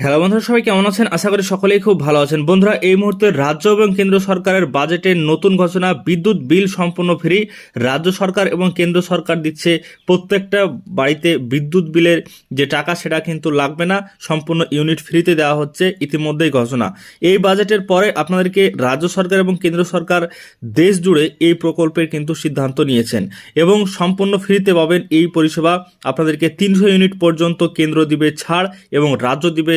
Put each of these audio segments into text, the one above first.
Hello বন্ধুরা, সবাই কেমন আছেন? আশা করি সকলেই খুব ভালো আছেন। বন্ধুরা, এই মুহূর্তে রাজ্য এবং কেন্দ্র সরকারের বাজেটের নতুন ঘোষণা, বিদ্যুৎ বিল সম্পূর্ণ ফ্রি। রাজ্য সরকার এবং কেন্দ্র সরকার দিচ্ছে প্রত্যেকটা বাড়িতে বিদ্যুৎ বিলের যে টাকা, সেটা কিন্তু লাগবে না। সম্পূর্ণ ইউনিট ফ্রিতে দেওয়া হচ্ছে ইতিমধ্যেই ঘোষণা। এই বাজেটের পরে আপনাদেরকে রাজ্য সরকার এবং কেন্দ্র সরকার দেশ জুড়ে এই প্রকল্পের কিন্তু সিদ্ধান্ত নিয়েছেন। এবং সম্পূর্ণ ফ্রিতে পাবেন এই পরিষেবা। আপনাদেরকে তিনশো ইউনিট পর্যন্ত কেন্দ্র দিবে ছাড় এবং রাজ্য দিবে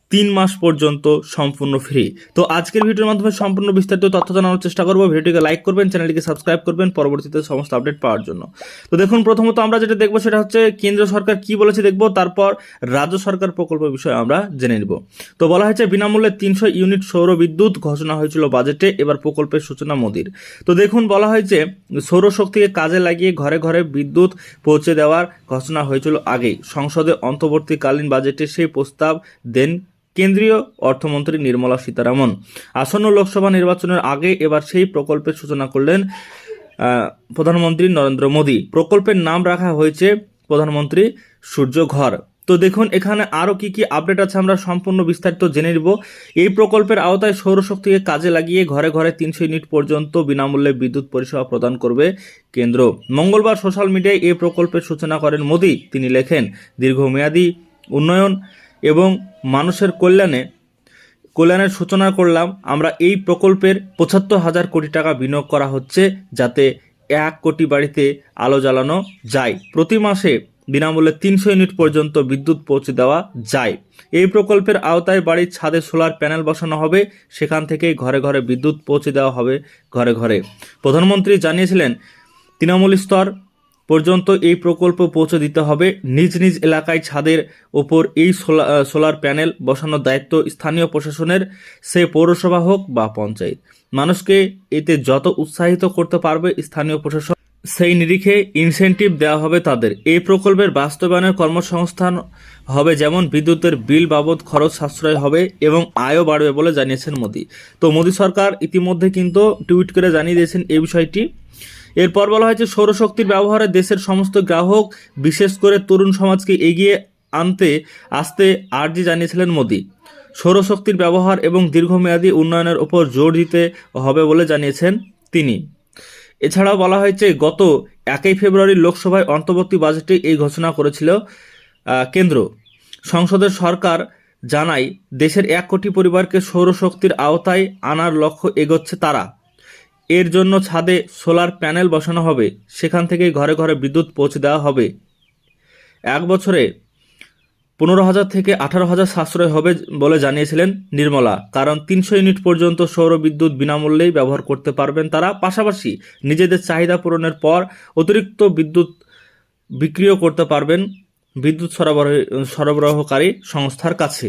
তিন মাস পর্যন্ত সম্পূর্ণ ফ্রি তো আজকের ভিডিওর মাধ্যমে সম্পূর্ণ বিস্তারিত তথ্য জানানোর চেষ্টা করব। ভিডিওটিকে লাইক করবেন, চ্যানেলটিকে সাবস্ক্রাইব করবেন পরবর্তীতে সমস্ত আপডেট পাওয়ার জন্য। তো দেখুন, প্রথমত আমরা যেটা দেখব সেটা হচ্ছে কেন্দ্র সরকার কি বলেছে দেখব, তারপর রাজ্য সরকার প্রকল্প বিষয়ে আমরা জেনে নিব। তো বলা হয়েছে, বিনামূল্যে তিনশো ইউনিট সৌর বিদ্যুৎ ঘোষণা হয়েছিল বাজেটে এবার প্রকল্পের সূচনা মোদির। তো দেখুন, বলা হয়েছে সৌরশক্তিকে কাজে লাগিয়ে ঘরে ঘরে বিদ্যুৎ পৌঁছে দেওয়ার ঘোষণা হয়েছিল আগেই। সংসদে অন্তর্বর্তীকালীন বাজেটে সেই প্রস্তাব দেন কেন্দ্রীয় অর্থমন্ত্রী নির্মলা সীতারামন। আসন্ন লোকসভা নির্বাচনের আগে এবার সেই প্রকল্পের সূচনা করলেন প্রধানমন্ত্রী নরেন্দ্র মোদী। প্রকল্পের নাম রাখা হয়েছে প্রধানমন্ত্রী সূর্য ঘর তো দেখুন, এখানে আরও কি কি আপডেট আছে আমরা সম্পূর্ণ বিস্তারিত জেনে নিব। এই প্রকল্পের আওতায় সৌরশক্তিকে কাজে লাগিয়ে ঘরে ঘরে তিনশো ইউনিট পর্যন্ত বিনামূল্যে বিদ্যুৎ পরিষেবা প্রদান করবে কেন্দ্র। মঙ্গলবার সোশ্যাল মিডিয়ায় এই প্রকল্পের সূচনা করেন মোদী। তিনি লেখেন, দীর্ঘমেয়াদী উন্নয়ন এবং মানুষের কল্যাণে, কল্যাণের সূচনা করলাম, আমরা এই প্রকল্পের পঁচাত্তর হাজার কোটি টাকা বিনিয়োগ করা হচ্ছে যাতে এক কোটি বাড়িতে আলো জ্বালানো যায়। প্রতি মাসে বিনামূল্যে তিনশো ইউনিট পর্যন্ত বিদ্যুৎ পৌঁছে দেওয়া যায়। এই প্রকল্পের আওতায় বাড়ির ছাদে সোলার প্যানেল বসানো হবে, সেখান থেকেই ঘরে ঘরে বিদ্যুৎ পৌঁছে দেওয়া হবে ঘরে ঘরে। প্রধানমন্ত্রী জানিয়েছিলেন, তৃণমূল স্তর পর্যন্ত এই প্রকল্প পৌঁছে দিতে হবে। নিজ নিজ এলাকায় ছাদের ওপর এই সোলা- সোলার প্যানেল বসানোর দায়িত্ব স্থানীয় প্রশাসনের, সে পৌরসভা হোক বা পঞ্চায়েত। মানুষকে এতে যত উৎসাহিত করতে পারবে স্থানীয় প্রশাসন, সেই নিরিখে ইনসেনটিভ দেওয়া হবে তাদের। এই প্রকল্পের বাস্তবায়নের কর্মসংস্থান হবে যেমন বিদ্যুতের বিল বাবদ খরচ সাশ্রয় হবে এবং আয়ও বাড়বে বলে জানিয়েছেন মোদী। তো মোদী সরকার ইতিমধ্যে কিন্তু টুইট করে জানিয়ে দিয়েছেন এই বিষয়টি। এরপর বলা হয়েছে, সৌরশক্তির ব্যবহারে দেশের সমস্ত গ্রাহক, বিশেষ করে তরুণ সমাজকে এগিয়ে আনতে আসতে আর্জি জানিয়েছিলেন মোদী। সৌরশক্তির ব্যবহার এবং দীর্ঘমেয়াদী উন্নয়নের উপর জোর দিতে হবে বলে জানিয়েছেন তিনি। এছাড়াও বলা হয়েছে, গত একই ফেব্রুয়ারি লোকসভায় অন্তর্বর্তী বাজেটে এই ঘোষণা করেছিল কেন্দ্র। সংসদের সরকার জানায়, দেশের এক কোটি পরিবারকে সৌরশক্তির আওতায় আনার লক্ষ্য এগোচ্ছে তারা। এর জন্য ছাদে সোলার প্যানেল বসানো হবে। সেখান থেকেই ঘরে ঘরে বিদ্যুৎ পৌঁছে দেওয়া হবে। এক বছরে পনেরো হাজার থেকে আঠারো হাজার সাশ্রয় হবে বলে জানিয়েছিলেন নির্মলা। কারণ তিনশো ইউনিট পর্যন্ত সৌর বিদ্যুৎ বিনামূল্যেই ব্যবহার করতে পারবেন তারা। পাশাপাশি নিজেদের চাহিদা পূরণের পর অতিরিক্ত বিদ্যুৎ বিক্রিও করতে পারবেন বিদ্যুৎ সরবরাহ সরবরাহকারী সংস্থার কাছে।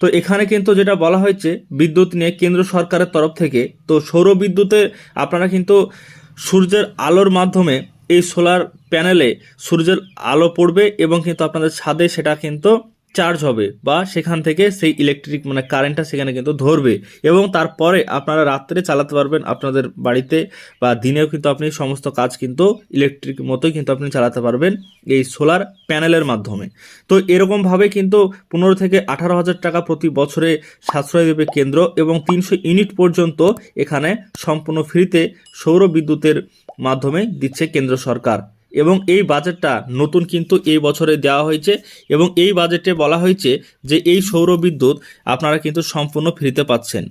তো এখানে কিন্তু যেটা বলা হয়েছে, বিদ্যুৎ নিয়ে কেন্দ্র সরকারের তরফ থেকে, তো সৌর বিদ্যুতে আপনারা কিন্তু সূর্যের আলোর মাধ্যমে এই সোলার প্যানেলে সূর্যের আলো পড়বে এবং কিন্তু আপনাদের ছাদে সেটা কিন্তু চার্জ হবে বা সেখান থেকে সেই ইলেকট্রিক মানে কারেন্টটা সেখানে কিন্তু ধরবে এবং তারপরে আপনারা রাত্রে চালাতে পারবেন আপনাদের বাড়িতে বা দিনেও কিন্তু আপনি সমস্ত কাজ কিন্তু ইলেকট্রিক মতোই কিন্তু আপনি চালাতে পারবেন এই সোলার প্যানেলের মাধ্যমে। তো এরকমভাবে কিন্তু পনেরো থেকে আঠারো হাজার টাকা প্রতি বছরে সাশ্রয় দেবে কেন্দ্র এবং তিনশো ইউনিট পর্যন্ত এখানে সম্পূর্ণ ফ্রিতে সৌর বিদ্যুতের মাধ্যমে দিচ্ছে কেন্দ্র সরকার। এবং এই বাজেটটা নতুন কিন্তু এই বছরে দেওয়া হয়েছে এবং এই বাজেটে বলা হয়েছে যে এই সৌর বিদ্যুৎ আপনারা কিন্তু সম্পূর্ণ ফ্রিতে পাচ্ছেন।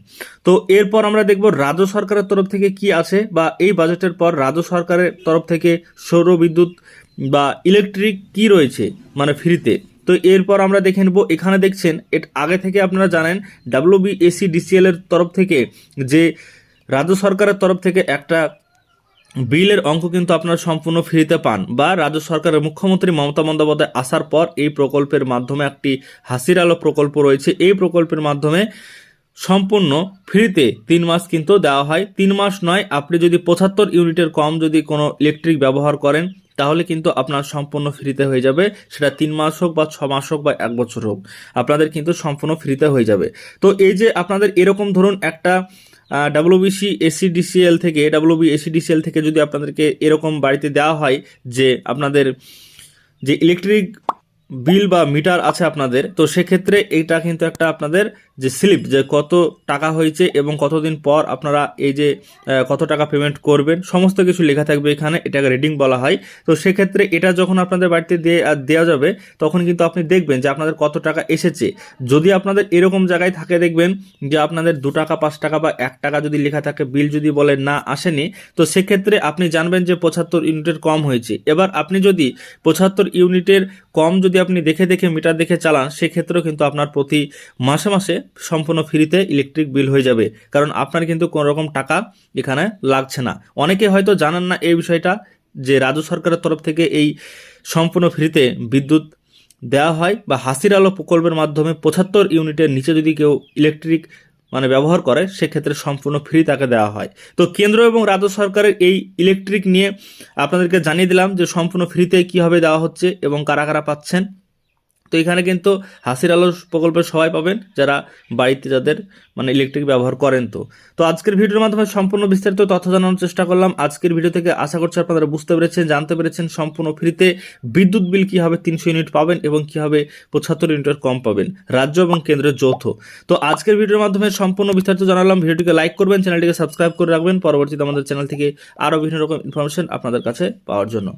তো এরপর আমরা দেখব রাজ্য সরকারের তরফ থেকে কি আছে বা এই বাজেটের পর রাজ্য সরকারের তরফ থেকে সৌর বিদ্যুৎ বা ইলেকট্রিক কি রয়েছে মানে ফ্রিতে। তো এরপর আমরা দেখে নেব, এখানে দেখছেন, এর আগে থেকে আপনারা জানেন ডাব্লিউবিএসি ডিসিএল এর তরফ থেকে যে রাজ্য সরকারের তরফ থেকে একটা বিলের অঙ্ক কিন্তু আপনারা সম্পূর্ণ ফ্রিতে পান বা রাজ্য সরকারের মুখ্যমন্ত্রী মমতা বন্দ্যোপাধ্যায় আসার পর এই প্রকল্পের মাধ্যমে একটি হাসির আলো প্রকল্প রয়েছে। এই প্রকল্পের মাধ্যমে সম্পূর্ণ ফ্রিতে তিন মাস কিন্তু দেওয়া হয়। তিন মাস নয়, আপনি যদি পঁচাত্তর ইউনিটের কম যদি কোনো ইলেকট্রিক ব্যবহার করেন, তাহলে কিন্তু আপনার সম্পূর্ণ ফ্রিতে হয়ে যাবে। সেটা তিন মাস হোক বা ছ মাস হোক বা এক বছর হোক, আপনাদের কিন্তু সম্পূর্ণ ফ্রিতে হয়ে যাবে। তো এই যে আপনাদের এরকম ধরুন একটা ডাব্লিউবিসি এসিডিসিএল থেকে ডাব্লিউবি এসিডিসিএল থেকে যদি আপনাদেরকে এরকম বাড়িতে দেওয়া হয় যে আপনাদের যে ইলেকট্রিক বিল বা মিটার আছে আপনাদের, তো সেক্ষেত্রে এটা কিন্তু একটা আপনাদের যে স্লিপ, যে কত টাকা হয়েছে এবং কতদিন পর আপনারা এই যে কত টাকা পেমেন্ট করবেন, সমস্ত কিছু লেখা থাকবে এখানে, এটাকে রিডিং বলা হয়। তো সেক্ষেত্রে এটা যখন আপনাদের বাড়িতে দিয়ে দেওয়া যাবে, তখন কিন্তু আপনি দেখবেন যে আপনাদের কত টাকা এসেছে। যদি আপনাদের এরকম জায়গায় থাকে দেখবেন যে আপনাদের দু টাকা, পাঁচ টাকা বা এক টাকা যদি লেখা থাকে বিল যদি বলে না আসেনি, তো সেক্ষেত্রে আপনি জানবেন যে পঁচাত্তর ইউনিটের কম হয়েছে। এবার আপনি যদি পঁচাত্তর ইউনিটের কম যদি আপনি দেখে দেখে, মিটার দেখে চালান, সেক্ষেত্রেও কিন্তু আপনার প্রতি মাসে মাসে সম্পূর্ণ ফ্রিতে ইলেকট্রিক বিল হয়ে যাবে। কারণ আপনার কিন্তু কোনো রকম টাকা এখানে লাগছে না। অনেকে হয়তো জানেন না এই বিষয়টা, যে রাজ্য সরকারের তরফ থেকে এই সম্পূর্ণ ফ্রিতে বিদ্যুৎ দেওয়া হয় বা হাসির আলো প্রকল্পের মাধ্যমে পঁচাত্তর ইউনিটের নিচে যদি কেউ ইলেকট্রিক মানে ব্যবহার করে, সেক্ষেত্রে সম্পূর্ণ ফ্রি তাকে দেওয়া হয়। তো কেন্দ্র এবং রাজ্য সরকারের এই ইলেকট্রিক নিয়ে আপনাদেরকে জানিয়ে দিলাম যে সম্পূর্ণ ফ্রিতে কীভাবে দেওয়া হচ্ছে এবং কারা কারা পাচ্ছেন। তো এখানে কিন্তু হাসির আলো প্রকল্পের সবাই পাবেন যারা বাড়িতে যাদের মানে ইলেকট্রিক ব্যবহার করেন তো। তো আজকের ভিডিওর মাধ্যমে সম্পূর্ণ বিস্তারিত তথ্য জানানোর চেষ্টা করলাম। আজকের ভিডিও থেকে আশা করছি আপনারা বুঝতে পেরেছেন, জানতে পেরেছেন সম্পূর্ণ ফ্রিতে বিদ্যুৎ বিল কীভাবে তিনশো ইউনিট পাবেন এবং কীভাবে পঁচাত্তর ইউনিটের কম পাবেন, রাজ্য এবং কেন্দ্রের যৌথ। তো আজকের ভিডিওর মাধ্যমে সম্পূর্ণ বিস্তারিত জানালাম। ভিডিওটিকে লাইক করবেন, চ্যানেলটিকে সাবস্ক্রাইব করে রাখবেন। পরবর্তীতে আমাদের চ্যানেল থেকে আরও বিভিন্ন রকম ইনফরমেশন আপনাদের কাছে পাওয়ার জন্য।